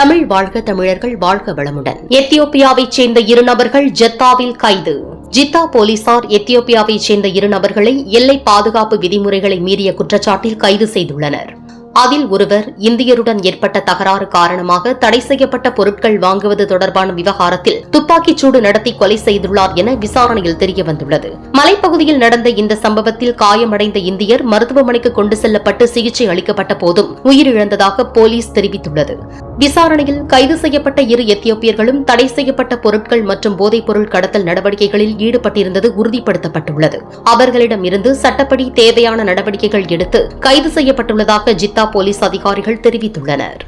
தமிழ் வாழ்க தமிழர்கள் வாழ்க வளமுடன். எத்தியோப்பியாவைச் சேர்ந்த இரு நபர்கள் ஜெத்தாவில் கைது. ஜித்தா போலீசார் எத்தியோப்பியாவைச் சேர்ந்த இரு நபர்களை எல்லை பாதுகாப்பு விதிமுறைகளை மீறிய குற்றச்சாட்டில் கைது செய்துள்ளனர். அதில் ஒருவர் இந்தியருடன் ஏற்பட்ட தகராறு காரணமாக தடை செய்யப்பட்ட பொருட்கள் வாங்குவது தொடர்பான விவகாரத்தில் துப்பாக்கிச் சூடு நடத்தி கொலை செய்துள்ளார் என விசாரணையில் தெரியவந்துள்ளது. மலைப்பகுதியில் நடந்த இந்த சம்பவத்தில் காயமடைந்த இந்தியர் மருத்துவமனைக்கு கொண்டு செல்லப்பட்டு சிகிச்சை அளிக்கப்பட்ட போதும் உயிரிழந்ததாக போலீஸ் தெரிவித்துள்ளது. விசாரணையில் கைது செய்யப்பட்ட இரு எத்தியோப்பியர்களும் தடை செய்யப்பட்ட பொருட்கள் மற்றும் போதைப் பொருள் கடத்தல் நடவடிக்கைகளில் ஈடுபட்டிருந்தது உறுதிப்படுத்தப்பட்டுள்ளது. அவர்களிடமிருந்து சட்டப்படி தேவையான நடவடிக்கைகள் எடுத்து கைது செய்யப்பட்டுள்ளதாக ஜித்தா போலீஸ் அதிகாரிகள் தெரிவித்துள்ளனர்.